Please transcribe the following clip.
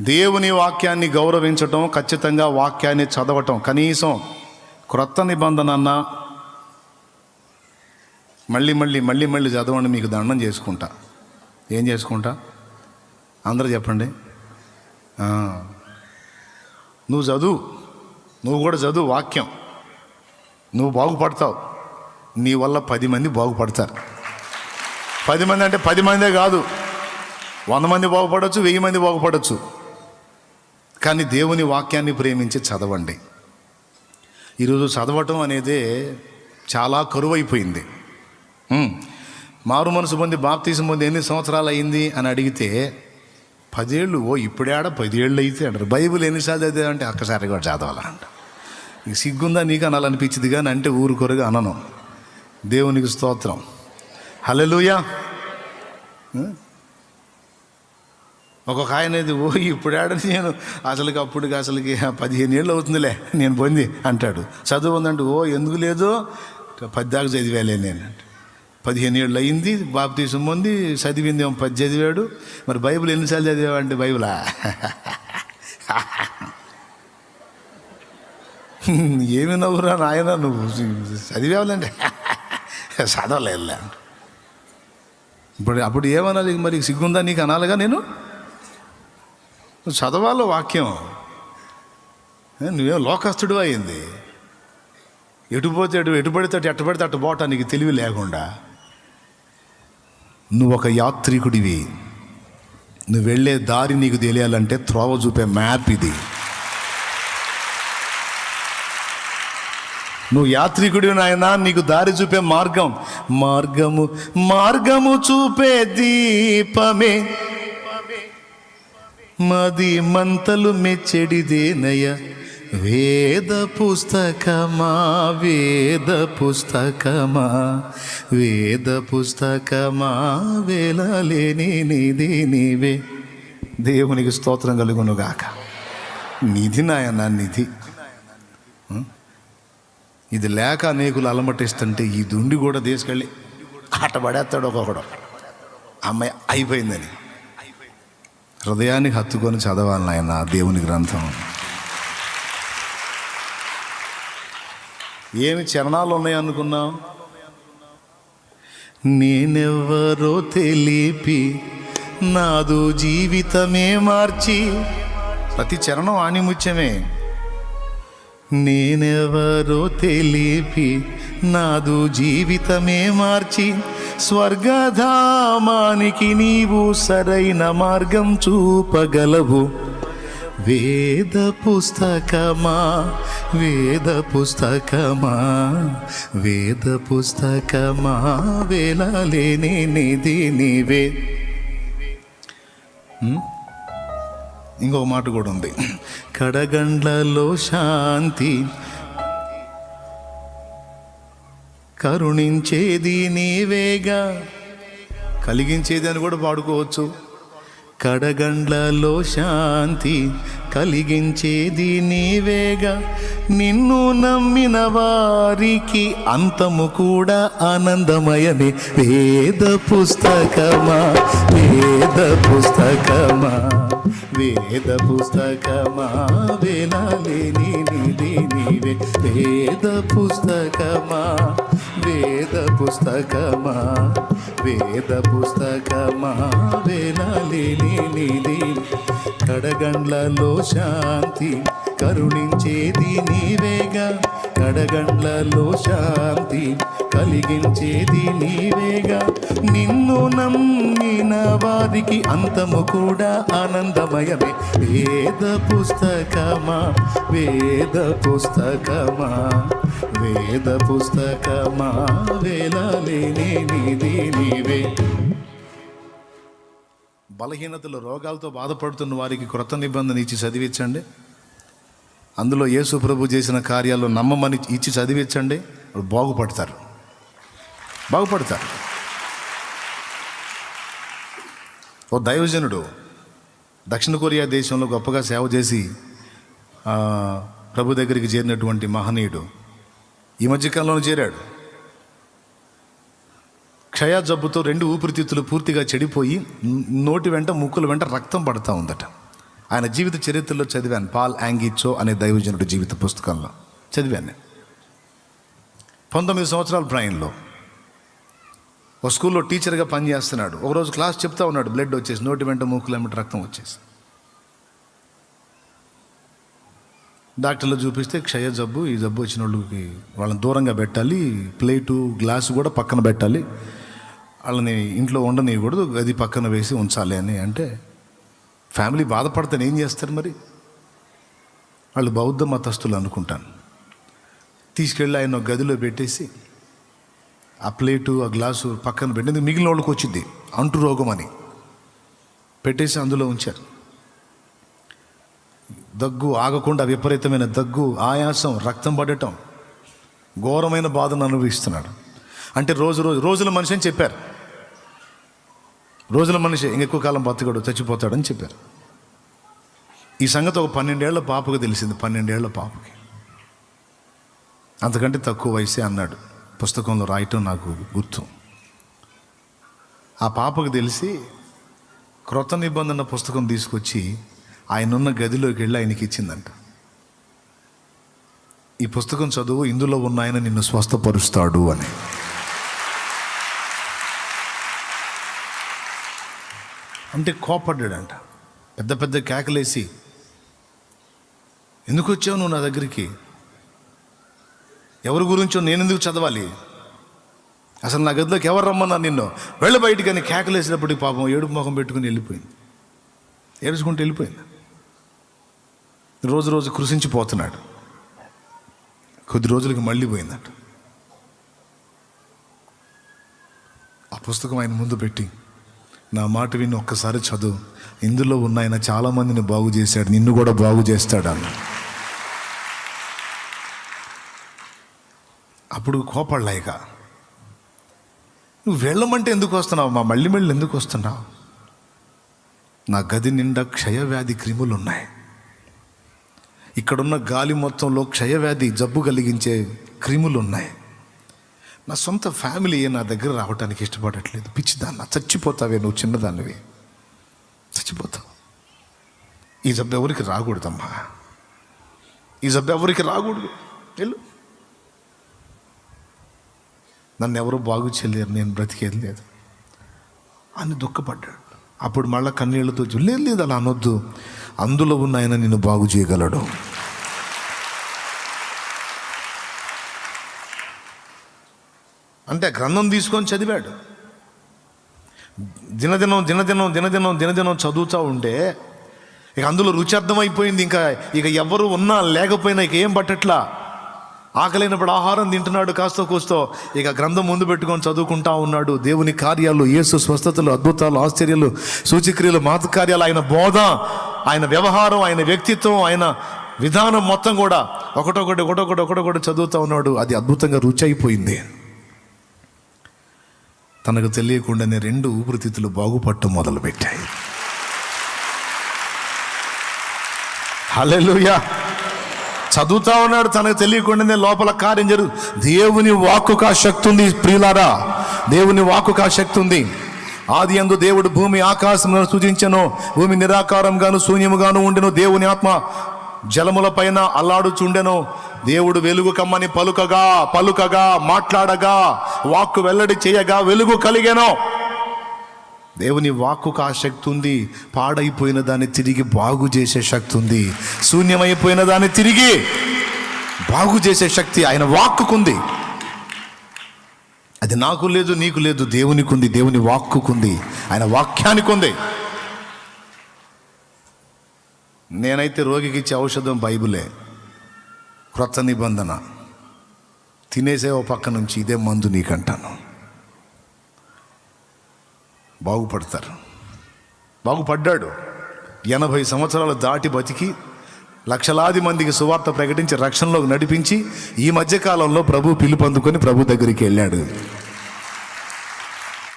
దేవుని వాక్యాన్ని గౌరవించటం ఖచ్చితంగా వాక్యాన్ని చదవటం కనీసం క్రొత్త నిబంధన అన్న మళ్ళీ మళ్ళీ మళ్ళీ మళ్ళీ చదవండి మీకు దండం చేసుకుంటా. ఏం చేసుకుంటా? అందరూ చెప్పండి. నువ్వు చదువు. నువ్వు కూడా చదువు వాక్యం. నువ్వు బాగుపడతావు. నీ వల్ల పది మంది బాగుపడతారు. పది మంది అంటే పది మందే కాదు. వంద మంది బాగుపడవచ్చు వెయ్యి మంది బాగుపడవచ్చు కానీ దేవుని వాక్యాన్ని ప్రేమించి చదవండి. ఈరోజు చదవటం అనేది చాలా కరువైపోయింది. మారు మనసు పొంది బాప్తీసం పొంది ఎన్ని సంవత్సరాలు అయింది అని అడిగితే పదేళ్ళు ఓ ఇప్పుడేడ పదేళ్ళు అయితే అంటారు. బైబిల్ ఎన్నిసార్లు చదివామంటే ఒక్కసారి కూడా చదవాలంట నీకు సిగ్గుందా? నీకు అనాలనిపించింది కానీ అంటే ఊరుకొరగా అనను. దేవునికి స్తోత్రం. హల్లెలూయా. ఒక్కొక్క ఆయన ఇది ఓ ఇప్పుడేడ నేను అసలుకి అప్పటికి అసలుకి పదిహేను ఏళ్ళు అవుతుందిలే నేను పొంది అంటాడు. చదువు ఉందంటే ఓ ఎందుకు లేదు? పద్దాకా చదివేలే నేను పదిహేను ఏళ్ళు అయింది బాప్తీసం పొంది చదివింది ఏమో పది చదివాడు. మరి బైబిల్ ఎన్నిసార్లు చదివావంటే బైబిలా? ఏమి నవ్వురా నాయన నువ్వు చదివేవాలంటే చదవలేదులే ఇప్పుడు అప్పుడు ఏమనాలి? మరి సిగ్గుందా నీకు అనాలిగా నేను? నువ్వు చదవాలో వాక్యం. నువ్వేం లోకస్తుడు అయింది? ఎటు పోతే ఎటు ఎటు పడితే అటు ఎట్టు పడితే అటు పోవటానికి తెలివి లేకుండా నువ్వు ఒక యాత్రికుడివి. నువ్వు వెళ్ళే దారి నీకు తెలియాలంటే త్రోవ చూపే మ్యాప్ ఇది. నువ్వు యాత్రికుడి నాయన నీకు దారి చూపే మార్గం. మార్గము మార్గము చూపే దీపమే. మది మంతలు మెచ్చడిదేనయ వేద పుస్తకమా వేద పుస్తకమా వేద పుస్తకమా వేలలేని నిధి నీవే. దేవునికి స్తోత్రం కలుగునుగాక నిధి నాయన నిధి ఇది లేక అనేకులు అలమటిస్తుంటే ఈ దుండి కూడా తీసుకెళ్ళి ఆట పడేస్తాడు ఒక్కొక్కడు. అమ్మాయి అయిపోయిందని. హృదయానికి హత్తుకొని చదవాలి నాయన దేవుని గ్రంథం. ఏమి చరణాలు ఉన్నాయనుకున్నావు నేనెవ్వరో తెలిపి నాదు జీవితమే మార్చి ప్రతి చరణం ఆణిముత్యమే. నేనెవరో తెలిపి నాదు జీవితమే మార్చి స్వర్గధామానికి నీవు సరైన మార్గం చూపగలవు. వేద పుస్తకమా? వేద పుస్తకమా? వేద పుస్తకమా? వేలలేని నిధి నీవే. ఇంకో మాట కూడా ఉంది. కడగండ్లలో శాంతి కరుణించేది నీవేగా. కలిగించేది అని కూడా పాడుకోవచ్చు. కడగండ్లలో శాంతి కలిగించేది నీవేగా. నిన్ను నమ్మిన వారికి అంతము కూడా ఆనందమయమే. వేద పుస్తకమా? వేద పుస్తకమా? వేద పుస్తకమా? వేలాలేని నిధి నీవే. వేద పుస్తకమా? వేద పుస్తకమా? వేద పుస్తకమా? వేలాలేని నిధి కడగండ్లలో శాంతి కరుణించేది నీవేగా. కడగండ్లలో శాంతి కలిగించేది నీవేగా. నిన్ను నమ్మిన వారికి అంతము కూడా ఆనందమయమే. వేద పుస్తకమా? వేద పుస్తకమా? వేద పుస్తకమా వేలాలేని నిధి నీవే. బలహీనతలు రోగాలతో బాధపడుతున్న వారికి క్రొత్త నిబంధన ఇచ్చి చదివించండి. అందులో యేసు ప్రభు చేసిన కార్యాలు నమ్మమని ఇచ్చి చదివించండి. బాగుపడతారు. బాగుపడతారు. ఓ దైవజనుడు దక్షిణ కొరియా దేశంలో గొప్పగా సేవ చేసి ప్రభు దగ్గరికి చేరినటువంటి మహనీయుడు ఈ మధ్యకాలంలో చేరాడు. క్షయ జబ్బుతో రెండు ఊపిరితిత్తులు పూర్తిగా చెడిపోయి నోటి వెంట ముక్కుల వెంట రక్తం పడతా ఉందట. ఆయన జీవిత చరిత్రలో చదివాను. పాల్ యాంగిచో అనే దైవజనుడి జీవిత పుస్తకంలో చదివాను నేను. పంతొమ్మిది సంవత్సరాల ప్రాయంలో ఒక స్కూల్లో టీచర్గా పనిచేస్తున్నాడు. ఒకరోజు క్లాస్ చెప్తా ఉన్నాడు బ్లడ్ వచ్చేసి నోటి వెంట మూకులు వెంట రక్తం వచ్చేసి. డాక్టర్లు చూపిస్తే క్షయ జబ్బు ఈ జబ్బు వచ్చిన వాళ్ళకి వాళ్ళని దూరంగా పెట్టాలి ప్లేటు గ్లాసు కూడా పక్కన పెట్టాలి. వాళ్ళని ఇంట్లో ఉండనీయకూడదు గది పక్కన వేసి ఉంచాలి అని అంటే ఫ్యామిలీ బాధపడితే ఏం చేస్తారు మరి? వాళ్ళు బౌద్ధ మతస్థులు అనుకుంటాను. తీసుకెళ్ళి ఆయన ఒక గదిలో పెట్టేసి ఆ ప్లేటు ఆ గ్లాసు పక్కన పెట్టింది మిగిలిన వాళ్ళకి వచ్చింది. అంటు రోగం అని. పెట్టేసి అందులో ఉంచారు. దగ్గు ఆగకుండా విపరీతమైన దగ్గు ఆయాసం రక్తం పడటం ఘోరమైన బాధను అనుభవిస్తున్నాడు. అంటే రోజు రోజు రోజుల మనిషి అని చెప్పారు. రోజుల మనిషి ఇంకెక్కువ కాలం బతకడు చచ్చిపోతాడని చెప్పారు. ఈ సంగతి ఒక పన్నెండేళ్ళ పాపకు తెలిసింది పన్నెండేళ్ళ పాపకి. అంతకంటే తక్కువ వయసే అన్నాడు. పుస్తకంలో రాయటం నాకు గుర్తు. ఆ పాపకు తెలిసి క్రొత్త నిబంధన పుస్తకం తీసుకొచ్చి ఆయన ఉన్న గదిలోకి వెళ్ళి ఆయనకి ఇచ్చిందంట. ఈ పుస్తకం చదువు ఇందులో ఉన్న ఆయన నిన్ను స్వస్థపరుస్తాడు అని. అంటే కోపడ్డాడంట. పెద్ద పెద్ద కేకలేసి ఎందుకు వచ్చావు నువ్వు నా దగ్గరికి? ఎవరి గురించో నేను ఎందుకు చదవాలి? అసలు నా గదిలోకి ఎవరు రమ్మన్నా నిన్ను? వెళ్ళ బయటికి అని కేకలేసినప్పటికి పాపం ఏడుపు ముఖం పెట్టుకుని వెళ్ళిపోయింది. ఏడుచుకుంటూ వెళ్ళిపోయింది. రోజు రోజు కృషించిపోతున్నాడు. కొద్ది రోజులకి మళ్ళీ పోయిందట. ఆ పుస్తకం ఆయన ముందు పెట్టి నా మాట విని ఒక్కసారి చదువు. ఇందులో ఉన్న ఆయన చాలామందిని బాగు చేశాడు. నిన్ను కూడా బాగు చేస్తాడు అన్న అప్పుడు కోపడలేక నువ్వు వెళ్ళమంటే ఎందుకు వస్తున్నావు? మా మళ్ళీ మళ్ళీ ఎందుకు వస్తున్నావు? నా గది నిండా క్షయవ్యాధి క్రిములు ఉన్నాయి ఇక్కడున్న గాలి మొత్తంలో క్షయవ్యాధి జబ్బు కలిగించే క్రిములు ఉన్నాయి నా సొంత ఫ్యామిలీ నా దగ్గర రావడానికి ఇష్టపడట్లేదు. పిచ్చిదాన్న చచ్చిపోతావే నువ్వు చిన్నదానివి. చచ్చిపోతావు. ఈ జబ్బు ఎవరికి రాకూడదమ్మా? ఈ జబ్బు ఎవరికి రాకూడదు? వెళ్ళు. నన్ను ఎవరు బాగు చేయలేరు నేను బ్రతికేది లేదు. అని దుఃఖపడ్డాడు. అప్పుడు మళ్ళీ కన్నీళ్ళతో లేదు లేదు అలా అనొద్దు. అందులో ఉన్న ఆయన నిన్ను బాగు చేయగలడు. అంటే గ్రంథం తీసుకొని చదివాడు. దినదినం దినదినం దినదినం దినదినం చదువుతూ ఉంటే ఇక అందులో రుచి అర్థమైపోయింది ఇంకా. ఇక ఎవరు ఉన్నా లేకపోయినా ఇక ఏం పట్టట్లా? ఆకలైనప్పుడు ఆహారం తింటున్నాడు కాస్త కూస్తో. ఇక గ్రంథం ముందు పెట్టుకొని చదువుకుంటా ఉన్నాడు. దేవుని కార్యాలు యేసు స్వస్థతలు అద్భుతాలు ఆశ్చర్యాలు సూచిక్రియలు మాత కార్యాలు ఆయన బోధ. ఆయన వ్యవహారం ఆయన వ్యక్తిత్వం ఆయన విధానం మొత్తం కూడా ఒకటొకటి ఒకటొకటి ఒకటొకటి చదువుతూ ఉన్నాడు. అది అద్భుతంగా రుచి అయిపోయింది తనకు తెలియకుండానే రెండు ఊపిరితిత్తులు బాగుపడటం మొదలుపెట్టాయి. హల్లెలూయా! చదువుతా ఉన్నాడు. తనకు తెలియకుండానే లోపల కార్యం జరుగు దేవుని వాక్కుకు ఆ శక్తి ఉంది ప్రియులారా. దేవుని వాక్కుకు ఆ శక్తి ఉంది ఆది అందు దేవుడు భూమి ఆకాశములను సూచించను భూమి నిరాకారంగాను శూన్యముగాను ఉండెను. దేవుని ఆత్మ జలముల పైన అల్లాడుచుండెను. దేవుడు వెలుగు కమ్మని పలుకగా పలుకగా మాట్లాడగా వాక్కు వెల్లడి చేయగా వెలుగు కలిగెను. దేవుని వాక్కుకు ఆ శక్తి ఉంది. పాడైపోయిన దాన్ని తిరిగి బాగు చేసే శక్తి ఉంది. శూన్యమైపోయిన దాన్ని తిరిగి బాగు చేసే శక్తి ఆయన వాక్కుకుంది. అది నాకు లేదు నీకు లేదు దేవునికి ఉంది దేవుని వాక్కుకుంది. ఆయన వాక్యానికి ఉంది నేనైతే రోగికి ఇచ్చే ఔషధం బైబులే. క్రొత్త నిబంధన. తినేసే ఓ పక్క నుంచి ఇదే మందు నీకంటాను. బాగుపడతారు. బాగుపడ్డాడు. ఎనభై సంవత్సరాలు దాటి బతికి లక్షలాది మందికి సువార్త ప్రకటించి రక్షణలోకి నడిపించి ఈ మధ్యకాలంలో ప్రభు పిలుపు అందుకొని ప్రభు దగ్గరికి వెళ్ళాడు.